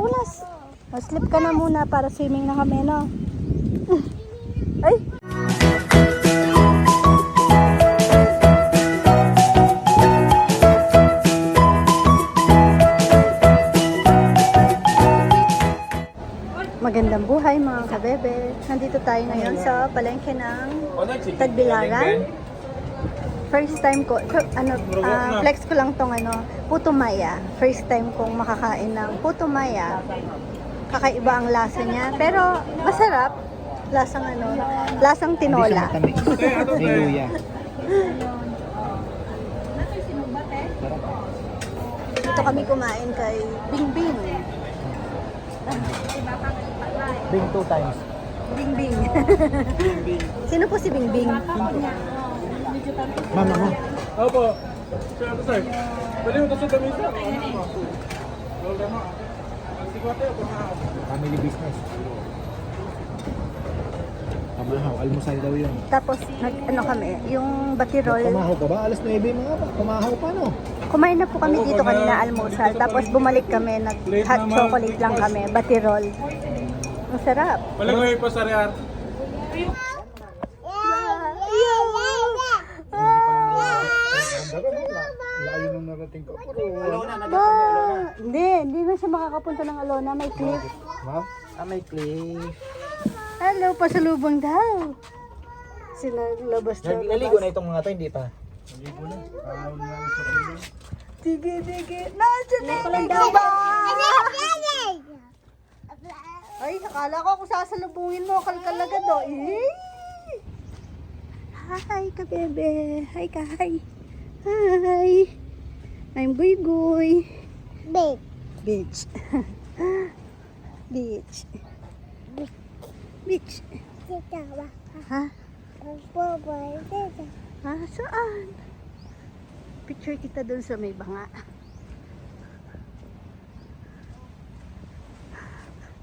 Pulas. Slip ka na muna para swimming na kami, no? Ay! Magandang buhay mga kabebe. Nandito tayo ngayon sa palengke ng Tagbilaran. First time ko, so, ano, ah, flex ko lang tong ano, puto maya. First time kong makakain ng puto maya. Kakaiba ang lasa niya, pero masarap. Lasang ano, lasang tinola. May luya. Dito kami kumain kay Bingbing. Bring two times. Bingbing. Sino po si Bingbing? Mama mo. Opo. Sir, ito sir. Pwede mo ito sa ako na. Family business. Pamahaw. Almusal daw yun. Tapos, nag, ano kami, yung batirol. Pumahaw ka ba? Alas 9 mga ba? Pumahaw pa no? Kumain na po kami dito kanina almusal. Tapos bumalik kami, nag hot chocolate lang kami, batirol. Ang sarap. Palagay pa sa rear. Layo nang narating ko. Ba, hindi, hindi na siya makakapunta ng Alona. May cliff. Ma'am? Ah, may cliff. Hello, pasalubong daw. Sila labas daw. Naligo na itong mga to, hindi pa. Tige, tige. Nandiyan na ikaw ba? Ay, akala ko kung sasalubungin mo, kalkal agad o. Eh. Hi, ka bebe. Hi ka, hi. Hi. I'm Guy Guy. Beach. Beach. Beach. Ha? Ha? Saan? Picture kita doon sa may banga.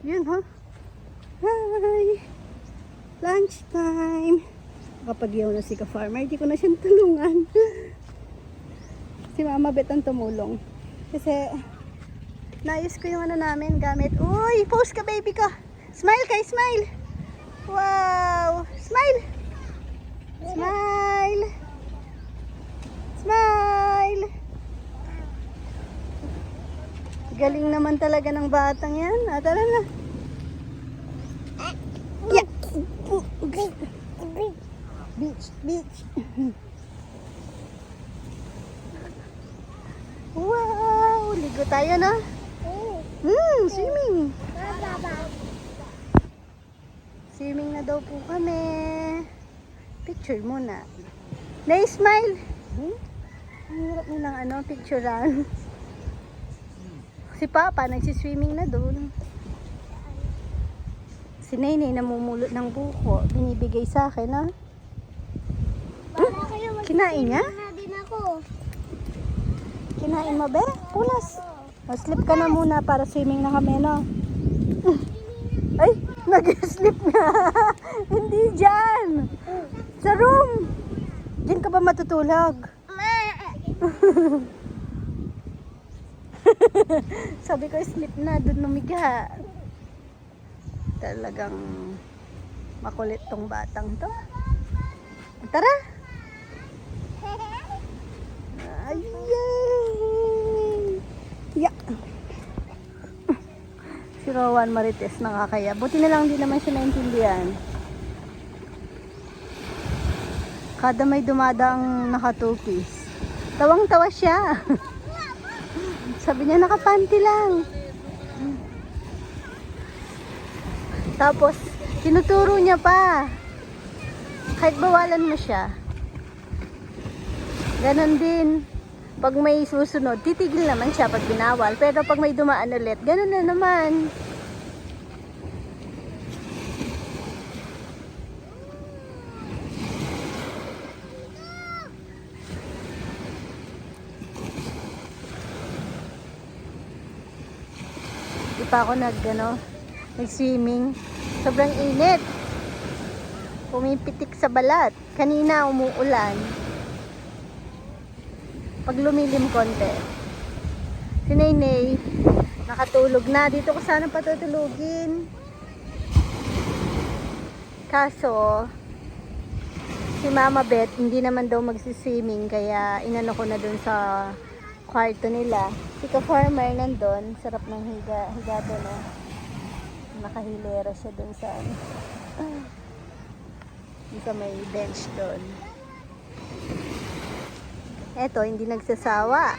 Yun, ha? Hi! Lunch time! Kapag yaw na si ka-farmer, di ko na siyang tulungan. si Mama Bet ang tumulong. Kasi, naayos ko yung ano namin gamit. Uy! Post ka, baby ko! Smile kay smile! Wow! Smile! Smile! Smile! Galing naman talaga ng batang yan. Ah, tara na. Yeah. Beach, beach. Wow! Ligo tayo na. Hmm, swimming. Swimming na daw po kami. Picture muna. Na-smile. Hmm? Ang hirap nilang ano, picturean. Si Papa nagsiswimming na doon. Si Nenay namumulot ng buko. Binibigay sa akin, ha? Kinain niya? Kinain mo, be? Pulas. Slip ka na muna para swimming na kami, no? Ay, nag-slip na. Hindi dyan. Sa room. Diyan ka ba matutulog? Sabi ko, slip na. Doon lumiga. Talagang makulit tong batang to. Tara. Ayay! Si Rowan Marites nakakaya. Buti na lang di naman siya naintindihan. Kada may dumadang nakatukis. Tawang-tawa siya. Sabi niya nakapanti lang. Tapos, tinuturo niya pa. Kahit bawalan mo siya. Ganon din. Pag may susunod, titigil naman siya pag binawal. Pero pag may dumaan ulit, ganon na naman. Di pa ako nag, ano, nag-swimming. Sobrang init. Pumipitik sa balat. Kanina umuulan. Pag lumilim konti. Si Naynay, nakatulog na. Dito ko sana patutulugin. Kaso, si Mama Beth, hindi naman daw magsiswimming, kaya inano ko na dun sa kwarto nila. Si ka-farmer nandun, sarap ng higa, higa doon eh. Nakahilera siya dun sa. Dun sa may bench doon. Eto, hindi nagsasawa.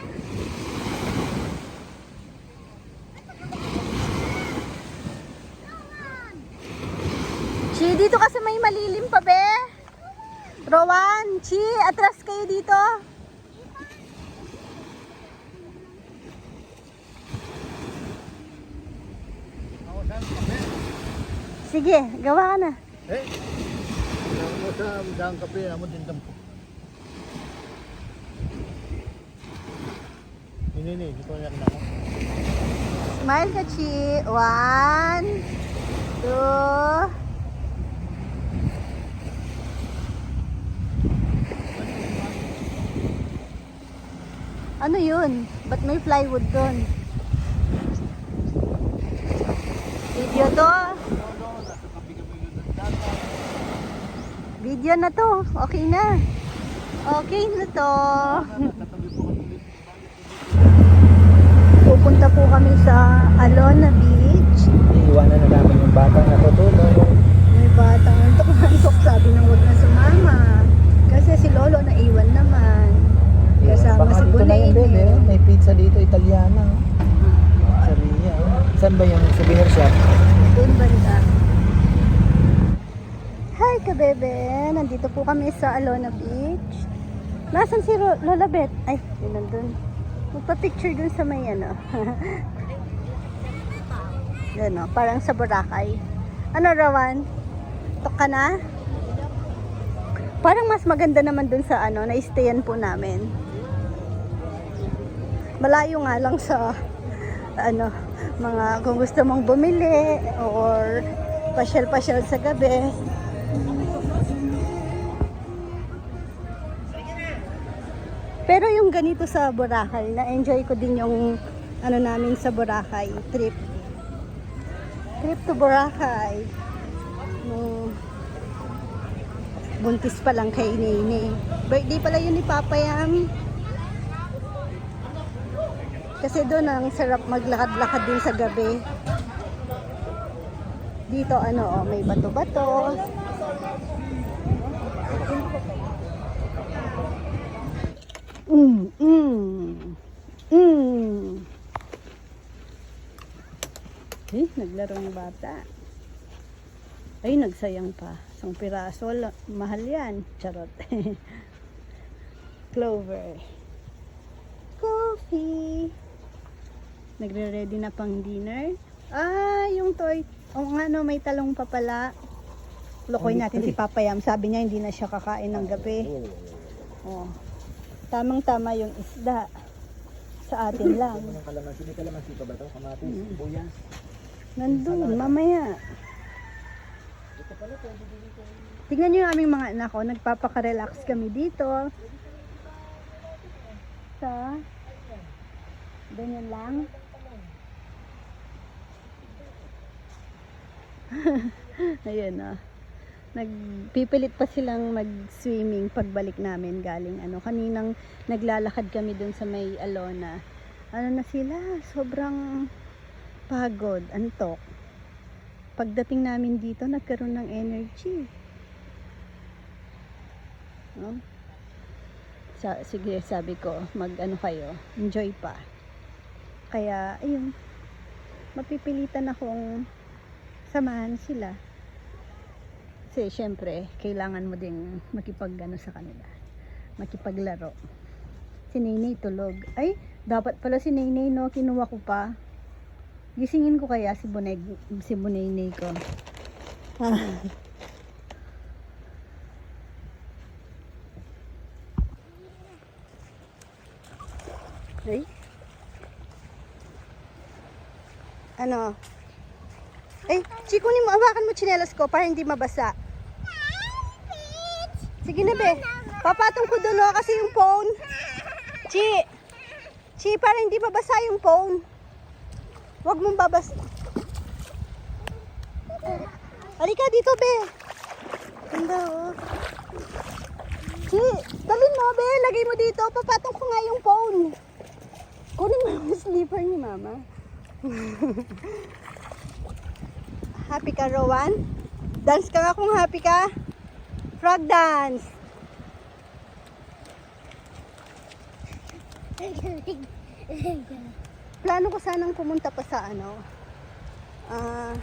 Chi, dito ka sa may malilim pa, be. Rowan, Chi, atras kayo dito. Sige, gawa ka na. Eh? Sa dahang kape, mo din tampo. Ini ni, di ko na ako. Smile ka, Chi. One, two. Ano yun? Ba't may plywood doon? Video to. Video na to. Okay na. Okay na to. Pupunta po kami sa Alona Beach. Iiwanan na namin yung batang natutulog. May batang antok-antok sabi ng huwag na sumama. Kasi si Lolo naiwan naman. Kasama Baka si dito na yung bebe. Bunay. oh. May pizza dito, Italiana. oh. Sa Ria. oh. Saan ba yung souvenir shop? Doon banda. Hi kabebe! Nandito po kami sa Alona Beach. Nasaan si Lola Beth? Ay, yun nandun. Magpa-picture dun sa may ano. Yan o, parang sa Boracay. Ano Rawan? Tok ka na? Parang mas maganda naman dun sa ano, na-stayan po namin. Malayo nga lang sa ano, mga kung gusto mong bumili or pasyal-pasyal sa gabi. Pero yung ganito sa Boracay, na-enjoy ko din yung ano namin sa Boracay trip. Trip to Boracay. Nung buntis pa lang kay Nene. Birthday pala yun ni Papa Yam. Kasi doon ang sarap maglakad-lakad din sa gabi. Dito ano, oh, may bato-bato. Mm, mm, mm. Eh, naglaro ng bata. Ay, nagsayang pa. Isang piraso, mahal yan. Charot. Clover. Coffee. Nagre-ready na pang dinner. Ah, yung toy. O nga no, may talong pa pala. Lokoy natin si Papa Yam. Sabi niya hindi na siya kakain ng gabi. Oh. Tamang-tama yung isda. Sa atin lang. Anong kalamansi? May kalamansi pa ba ito? Kamatis, buyas. Nandun, mamaya. Tingnan nyo yung aming mga anak ko. Nagpapaka-relax kami dito. Sa ganyan lang. Ayun na. Nagpipilit pa silang mag-swimming pagbalik namin galing ano. Kaninang naglalakad kami dun sa may Alona. Ano na sila? Sobrang pagod, antok. Pagdating namin dito, nagkaroon ng energy. No? Sa, sige, sabi ko, mag ano kayo, enjoy pa. Kaya, ayun, mapipilitan akong samahan sila. Kasi, syempre, kailangan mo ding makipag ano sa kanila. Makipaglaro. Si Nainay tulog. Ay, dapat pala si Nainay, no? Kinuha ko pa. Gisingin ko kaya si Bunay, si Bunaynay ko. Ah. Ay. Ano? Ay, Chi, kunin mo, hawakan mo tsinelas ko para hindi mabasa. Sige na, be. Papatong ko doon, oh, kasi yung phone. Chi, Chi, para hindi mabasa yung phone. Huwag mong babas. Halika dito, be. Ganda, oh. Chi, dalhin mo, be. Lagay mo dito. Papatong ko nga yung phone. Kunin mo yung slipper ni mama. happy ka, Rowan? Dance ka nga kung happy ka. Frog dance. Plano ko sanang pumunta pa sa ano. Ah,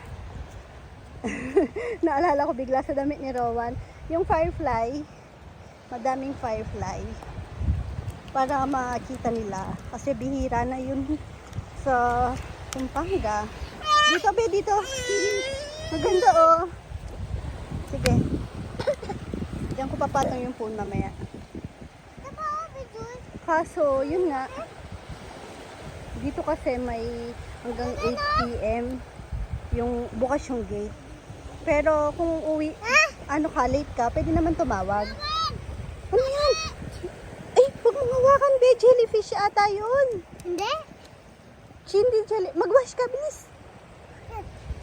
naalala ko bigla sa damit ni Rowan, yung firefly, madaming firefly para makita nila kasi bihira na yun sa Pampanga. Dito be, dito. Maganda oh. Sige. Diyan ko papatong yung phone mamaya. Kaso, yun nga. Dito kasi may hanggang 8 p.m. yung bukas yung gate. Pero kung uwi, ano ka, late ka, pwede naman tumawag. Ano yan? Ay, huwag mong hawakan, be. Jellyfish ata yun. Hindi? Hindi jelly. Mag-wash ka, bilis.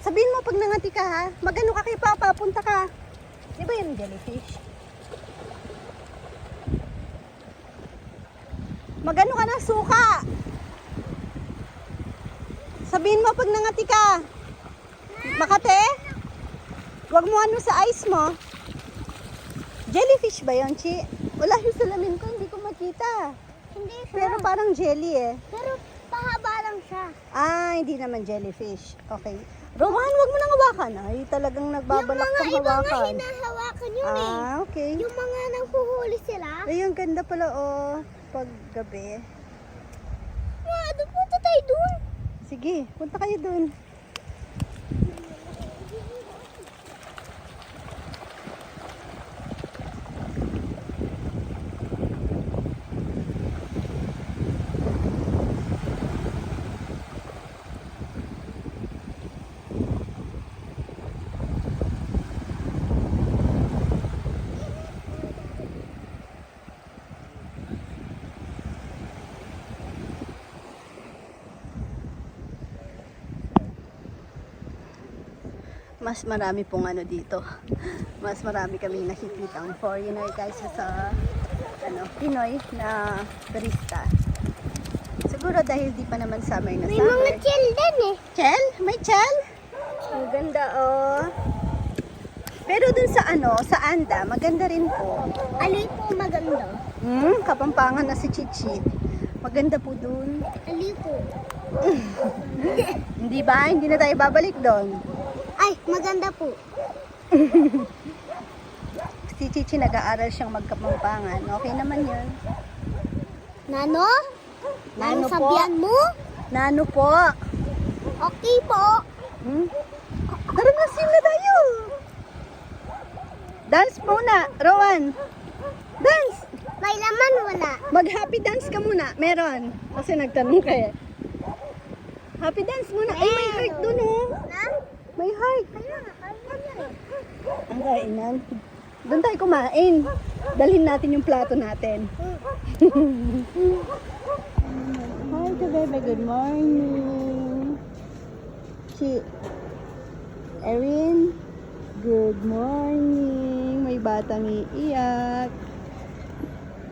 Sabihin mo pag nangati ka ha. Magano ka kay Papa, punta ka. Di ba yung jellyfish? Magano ka ng suka. Sabihin mo pag nangati ka. Makate? Huwag mo ano sa ice mo. Jellyfish ba yun, Chi? Wala yung salamin ko, hindi ko makita. Hindi siya. Pero parang jelly eh. Pero pahaba lang siya. Ah, hindi naman jellyfish. Okay. Rowan, wag mo nang hawakan. Ay, talagang nagbabalak yung mga kang iba nga hawakan. hinahawakan yun eh. Ah, okay. Yung mga nanghuhuli sila. Ay, ang ganda pala oh. Pag gabi. Ma, doon punta tayo dun. Sige, punta kayo dun. Mas marami pong ano dito. Mas marami kami nakikita ang foreigner kaysa sa ano, Pinoy na barista. Siguro dahil di pa naman summer na May summer. mga chill din eh. Chel? May chel? Ang ganda oh. Pero dun sa ano, sa Anda, maganda rin po. Alay po maganda. Hmm, kapampangan na si Chichi. Maganda po dun. Alay po. Hindi ba? Hindi na tayo babalik doon. Ay, maganda po. Si Chichi nag-aaral siyang magkapampangan. Okay naman yun. Nano? Nano Nano po? sabihan mo? Nano po? Okay po. Hmm? Tara na, sim na tayo. Dance muna, Rowan. Dance. May laman wala. Mag-happy dance ka muna. Meron. Kasi nagtanong ka eh. Happy dance muna. Ay, may heart dun oh. Na? May heart. Ang kainan. Doon tayo kumain. Dalhin natin yung plato natin. Hi, Kabebe. Good morning. Si Erin. Good morning. May batang iiyak.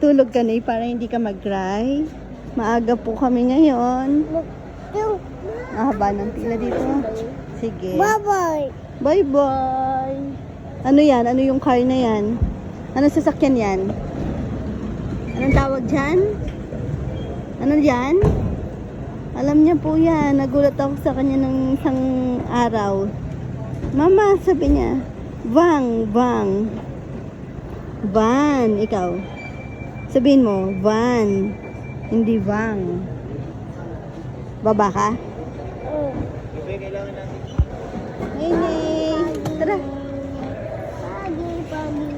Tulog ka na eh, para hindi ka mag-cry. Maaga po kami ngayon. Mahaba ng pila dito. Sige. bye-bye. Bye-bye. Ano yan? Ano yung car na yan? Ano sasakyan yan? Anong tawag dyan? Ano yan? Alam niya po yan. Nagulat ako sa kanya ng isang araw. Mama, sabi niya. Vang, vang. Van, ikaw. Sabihin mo, van. Hindi vang. Baba ka? Nene, tara. Pagi, pagi.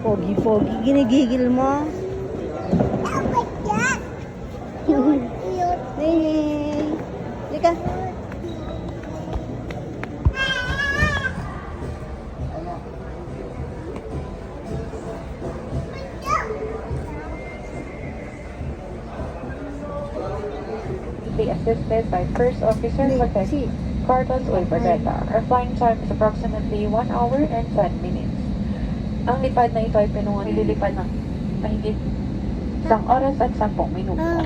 Pogi-pogi, ginigigil mo. Dapat yan. Cute. Lika. Assisted by First Officer Protect si. Carlos Olverdeta. Our flying time is approximately 1 hour and 10 minutes. Ang lipad na ito ay pinungan nililipad ng mahigit isang oras at 10 minuto. Ah.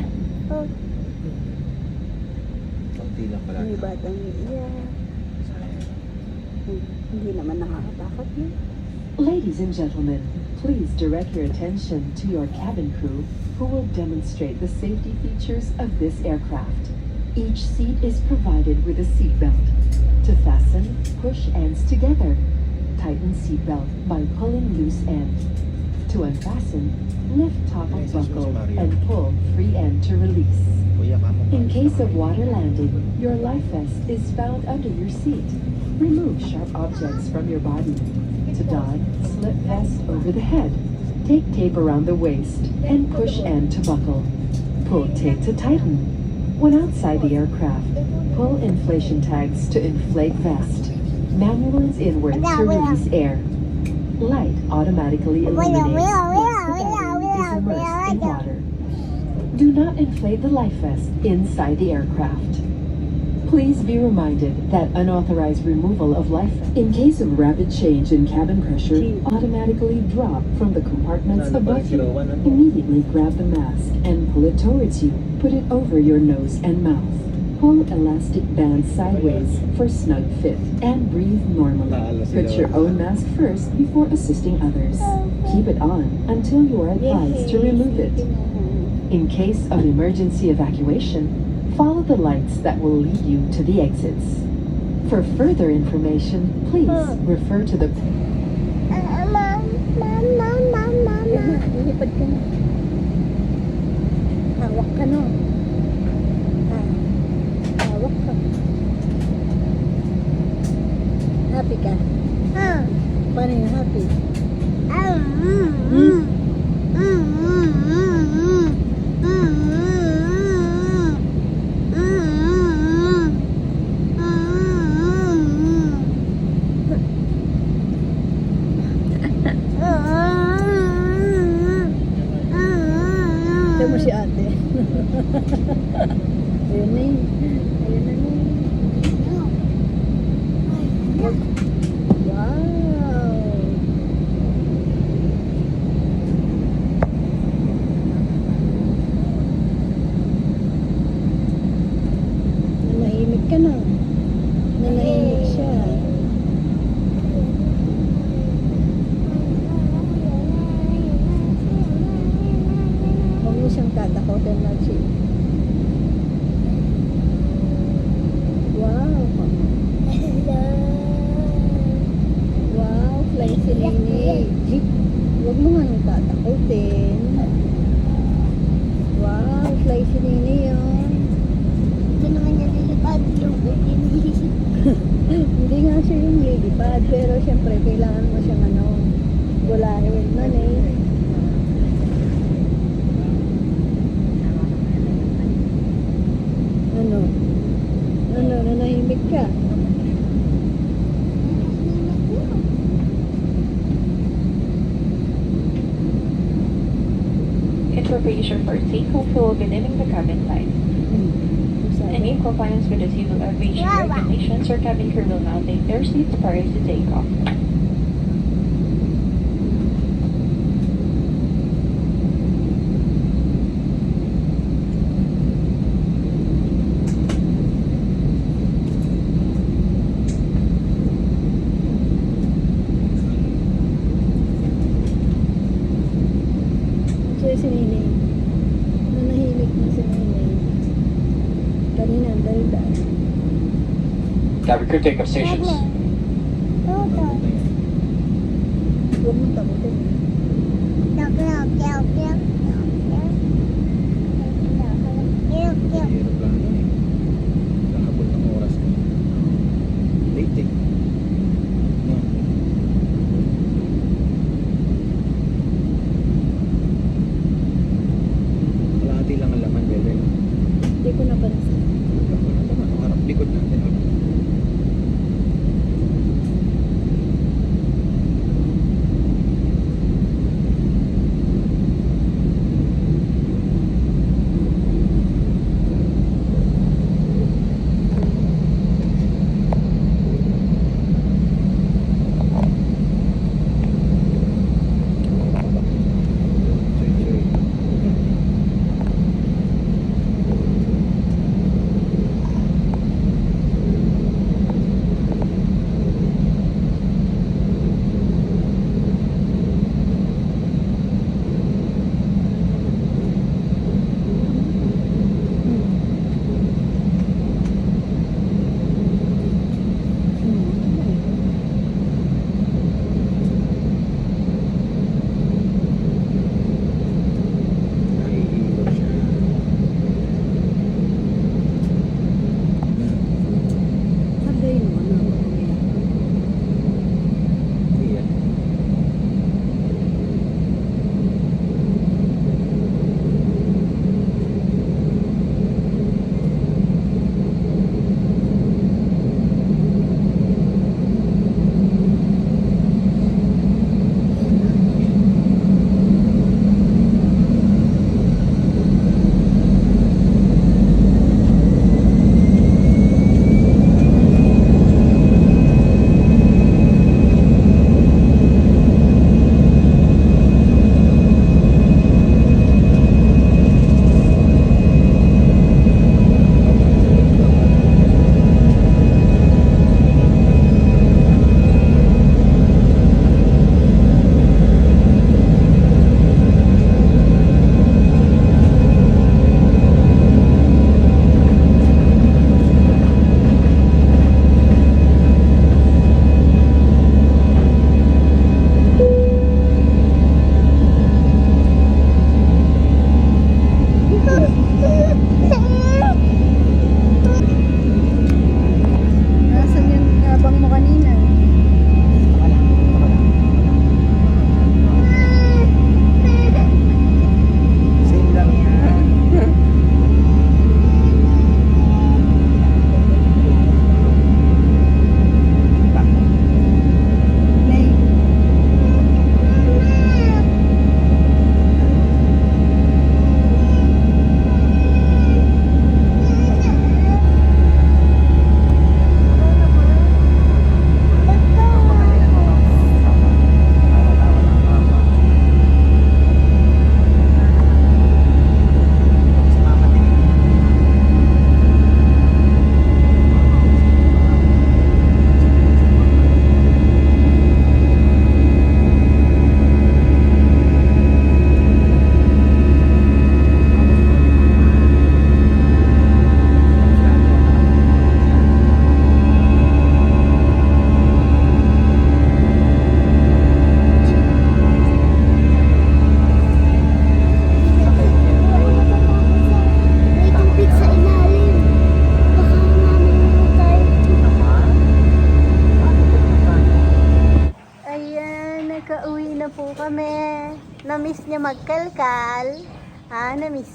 Oh. Kunti lang pala. May batang iiyak. Hindi naman nakakatakot yun. Ladies and gentlemen, please direct your attention to your cabin crew who will demonstrate the safety features of this aircraft. Each seat is provided with a seatbelt. To fasten, push ends together. Tighten seatbelt by pulling loose end. To unfasten, lift top of buckle and pull free end to release. In case of water landing, your life vest is found under your seat. Remove sharp objects from your body. To don, slip vest over the head. Take tape around the waist and push end to buckle. Pull tape to tighten. When outside the aircraft, pull inflation tags to inflate vest. Manual is inward to release air. Light automatically illuminates once the battery is immersed in water. Do not inflate the life vest inside the aircraft. Please be reminded that unauthorized removal of life in case of rapid change in cabin pressure automatically drop from the compartments above you. Immediately grab the mask and pull it towards you. Put it over your nose and mouth. Pull elastic bands sideways for snug fit and breathe normally. Put your own mask first before assisting others. Keep it on until you are advised to remove it. In case of emergency evacuation, follow the lights that will lead you to the exits. For further information, please refer to the Ah, Mom, mom, Hawak ka no. Ah, hawak ka. Happy ka? Ah. Paano yung happy? Ah, mm, mm. Mm, mm, mm, mm. Information for seatbelt who will be leaving the cabin light. Hmm. And in compliance with the civil aviation regulations, our cabin crew will now take their seats prior to takeoff. So. Nanahimik Kanina, ang daldal. Cabin crew take up stations. Toto.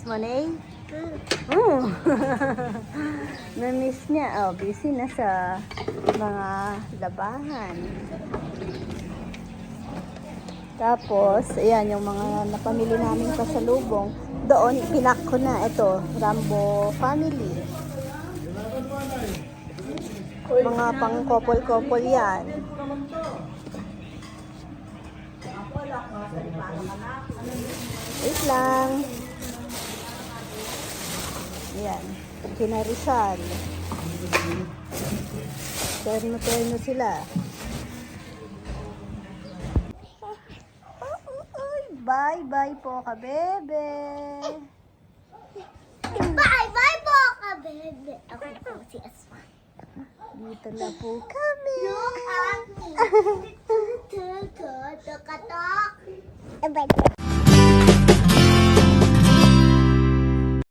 Ah, na-miss mo na eh. Mm. na-miss niya. Oh, busy na sa mga labahan. Tapos, ayan, yung mga napamili namin pasalubong. Doon, pinak ko na. Ito, Rambo Family. Mga pang couple-couple yan. Wait lang. Ayan. Kina Rizal. Terno-terno sila. Bye-bye po ka, bebe. Bye-bye po ka, bebe. Ako po si Asma. Dito na po kami. Look at me. Tutok, tutok. Bye-bye.